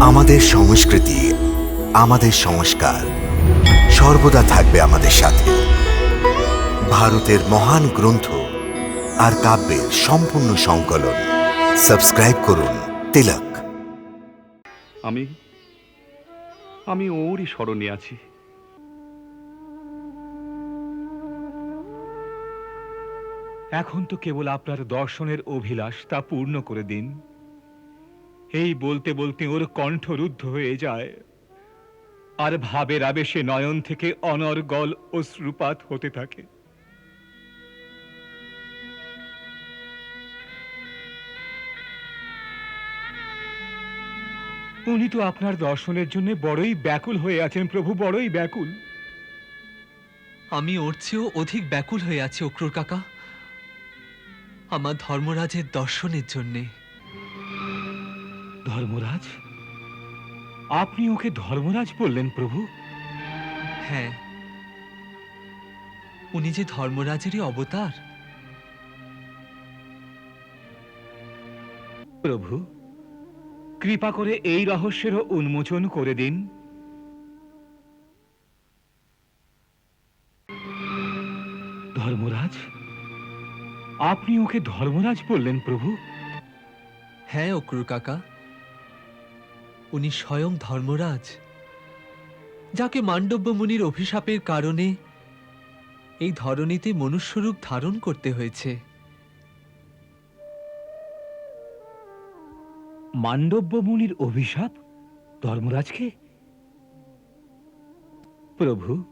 আমাদের সংস্কৃতি আমাদের সংস্কার সর্বদা থাকবে আমাদের সাথে। ভারতের মহান গ্রন্থ আর কাব্যের সম্পূর্ণ সংকলন। সাবস্ক্রাইব করুন তিলক। আমি আমি ওরই স্মরণে আছি। এখন তো কেবল আপনার দর্শনের অভিলাষ তা পূর্ণ করে দিন। এই বলতে বলতে ওর কণ্ঠ রুদ্ধ হয়ে যায়। আর ভাবের আবেশে নয়ন থেকে অনর্গল অশ্রুপাত হতে থাকে। উনি তো আপনার দর্শনের জন্য বড়ই ব্যাকুল হয়ে আছেন প্রভু, বড়ই ব্যাকুল। আমি ওর চেয়েও অধিক ব্যাকুল হয়ে আছি অক্রুর কাকা। আমার ধর্মরাজের দর্শনের জন্যে। ধর্মরাজ? আপনি ওকে ধর্মরাজ বললেন প্রভু? হ্যাঁ। উনি যে ধর্মরাজেরই অবতার। প্রভু কৃপা করে এই রহস্যেরও উন্মোচন করে দিন। ধর্মরাজ আপনি ওকে ধর্মরাজ বললেন প্রভু? হ্যাঁ অক্রুর কাকা। উনি স্বয়ং ধর্মরাজ, যাকে মান্ডব্য মুনির অভিশাপের কারণে এই ধরনীতে মনুষ্যরূপ ধারণ করতে হয়েছে। মান্ডব্য মুনির অভিশাপ ধর্মরাজকে? প্রভু,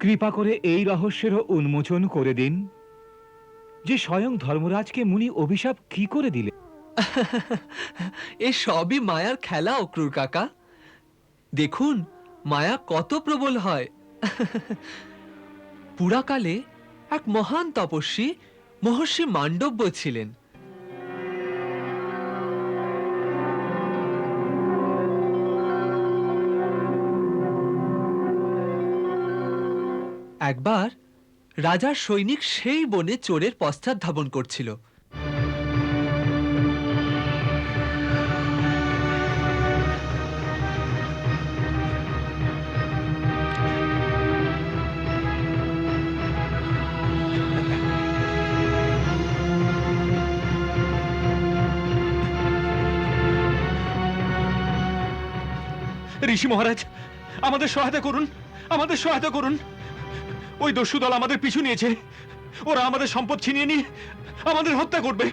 কৃপা করে এই রহস্যেরও উন্মোচন করে দিন। যে স্বয়ং ধর্মরাজকে মুনি অভিশাপ কি করে দিলেন? এ সবই মায়ার খেলা, অক্রুর কাকা। দেখুন, মায়া কত প্রবল হয়। পুরাকালে এক মহান তপস্বী মহর্ষি মান্ডব্য ছিলেন। একবার রাজার সৈনিক সেই বনে চোরের পশ্চাৎ ধাবন করছিল। ঋষি মহারাজ, আমাদের সহায়তা করুন, আমাদের সহায়তা করুন। ওই দস্যু দল আমাদের পিছু নিয়েছে। ওরা আমাদের সম্পদ ছিনিয়ে নিয়ে আমাদের হত্যা করবে।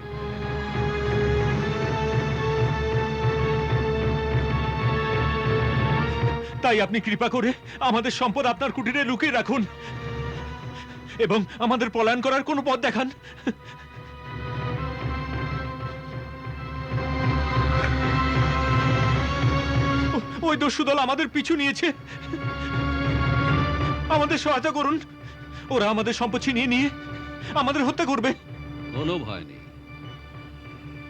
তাই আপনি কৃপা করে আমাদের সম্পদ আপনার কুটিরে লুকিয়ে রাখুন এবং আমাদের পলায়ন করার কোনো পথ দেখান। ওই দস্যু দল আমাদের পিছু নিয়েছে। আমাদের সহায়তা করুন। ওরা আমাদের সম্পদ ছিনিয়ে নিয়ে আমাদের হত্যা করবে। কোনো ভয় নেই।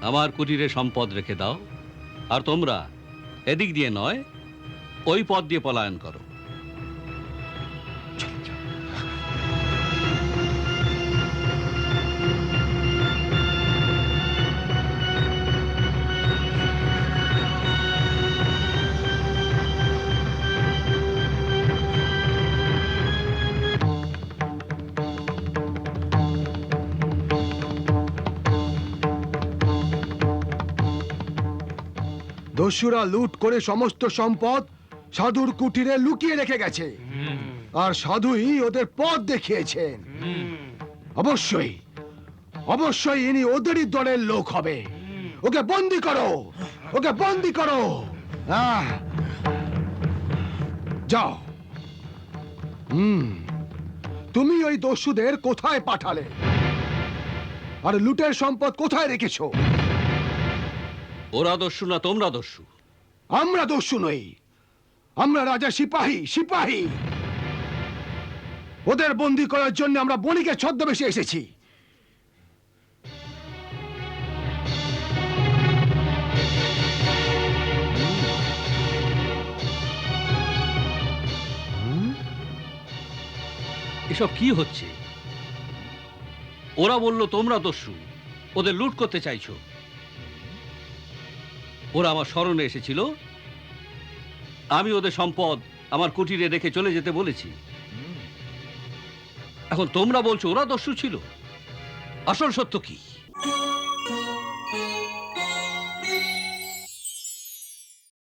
আমার কুটিরে সম্পদ রেখে দাও। আর তোমরা এদিক দিয়ে নয়, ওই পথ দিয়ে পলায়ন করো। দস্যুরা লুট করে সমস্ত সম্পদ সাধুর কুটিরে লুকিয়ে রেখে গেছে। আর সাধুই ওদের পথ দেখিয়েছেন। অবশ্যই অবশ্যই ইনি ওদেরই দলের লোক হবে। ওকে বন্দি করো, ওকে বন্দি করো। যাও। হুম, তুমি ওই দস্যুদের কোথায় পাঠালে? আর লুটের সম্পদ কোথায় রেখেছো? ওরা দস্যু না তোমরা দস্যু? আমরা দস্যু নই। আমরা রাজা সিপাহী সিপাহী। ওদের বন্দি করার জন্য আমরা বণিকের ছদ্মবেশে এসেছি। এসব কি হচ্ছে? ওরা বলল তোমরা দস্যু। ওদের লুট করতে চাইছো। ওরা আমার স্মরণে এসেছিল। আমি ওদের সম্পদ আমার কুটিরে রেখে চলে যেতে বলেছি। এখন তোমরা বলছো ওরা দস্যু ছিল। আসল সত্য কি?